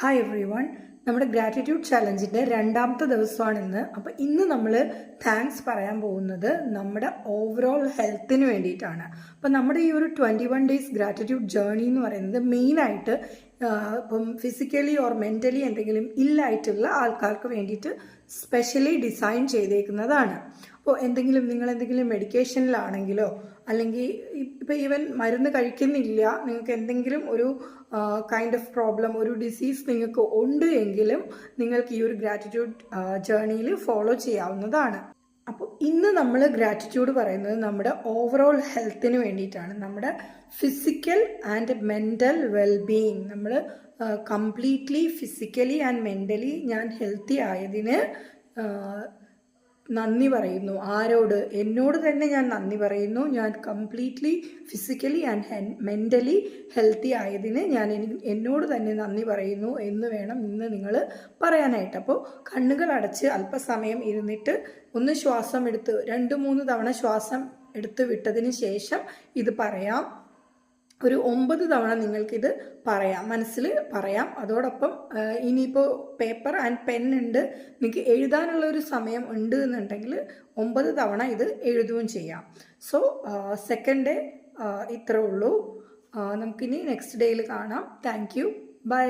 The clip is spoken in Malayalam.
ഹായ് എവ്രി വൺ നമ്മുടെ ഗ്രാറ്റിറ്റ്യൂഡ് ചലഞ്ചിന്റെ രണ്ടാമത്തെ ദിവസമാണ് ഇന്ന് അപ്പോൾ ഇന്ന് നമ്മൾ താങ്ക്സ് പറയാൻ പോകുന്നത് നമ്മുടെ ഓവറോൾ ഹെൽത്തിന് വേണ്ടിയിട്ടാണ്. അപ്പോൾ നമ്മുടെ ഈ ഒരു twenty one days gratitude journey എന്ന് പറയുന്നത് മെയിനായിട്ട് ഇപ്പം ഫിസിക്കലി ഓർ മെന്റലി എന്തെങ്കിലും ഇല്ലായിട്ടുള്ള ആൾക്കാർക്ക് വേണ്ടിയിട്ട് സ്പെഷ്യലി ഡിസൈൻ ചെയ്തേക്കുന്നതാണ്. അപ്പോൾ എന്തെങ്കിലും നിങ്ങൾ എന്തെങ്കിലും മെഡിക്കേഷനിലാണെങ്കിലോ അല്ലെങ്കിൽ ഇപ്പോൾ ഈവൻ മരുന്ന് കഴിക്കുന്നില്ല നിങ്ങൾക്ക് എന്തെങ്കിലും ഒരു കൈൻഡ് ഓഫ് പ്രോബ്ലം ഒരു ഡിസീസ് നിങ്ങൾക്ക് ഉണ്ട് എങ്കിലും നിങ്ങൾക്ക് ഈ ഒരു ഗ്രാറ്റിറ്റ്യൂഡ് ജേർണിയിൽ ഫോളോ ചെയ്യാവുന്നതാണ്. അപ്പോൾ ഇന്ന് നമ്മൾ ഗ്രാറ്റിറ്റ്യൂഡ് പറയുന്നത് നമ്മുടെ ഓവറോൾ ഹെൽത്തിന് വേണ്ടിയിട്ടാണ്. നമ്മുടെ ഫിസിക്കൽ ആൻഡ് മെന്റൽ വെൽബീയിങ് നമ്മൾ കംപ്ലീറ്റ്ലി ഫിസിക്കലി ആൻഡ് മെന്റലി ഞാൻ ഹെൽത്തി ആയതിന് നന്ദി പറയുന്നു. ആരോട്? എന്നോട് തന്നെ ഞാൻ നന്ദി പറയുന്നു. ഞാൻ completely physically and mentally healthy ആയതിന് ഞാൻ എന്നോട് തന്നെ നന്ദി പറയുന്നു എന്ന് വേണം ഇന്ന് നിങ്ങൾ പറയാനായിട്ട്. അപ്പോൾ കണ്ണുകൾ അടച്ച് അല്പസമയം ഇരുന്നിട്ട് ഒന്ന് ശ്വാസം എടുത്ത് രണ്ട് മൂന്ന് തവണ ശ്വാസം എടുത്ത് വിട്ടതിന് ശേഷം ഇത് പറയാം. ഒരു ഒമ്പത് തവണ നിങ്ങൾക്കിത് പറയാം. മനസ്സിൽ പറയാം. അതോടൊപ്പം ഇനിയിപ്പോൾ പേപ്പർ ആൻഡ് പെൻ ഉണ്ട്. നിങ്ങൾക്ക് എഴുതാനുള്ള ഒരു സമയം ഉണ്ട് എന്നുണ്ടെങ്കിൽ ഒമ്പത് തവണ ഇത് എഴുതുകയും ചെയ്യാം. സോ സെക്കൻഡ് ഡേ ഇത്രേ ഉള്ളൂ. നമുക്കിനി നെക്സ്റ്റ് ഡേയിൽ കാണാം. Thank you by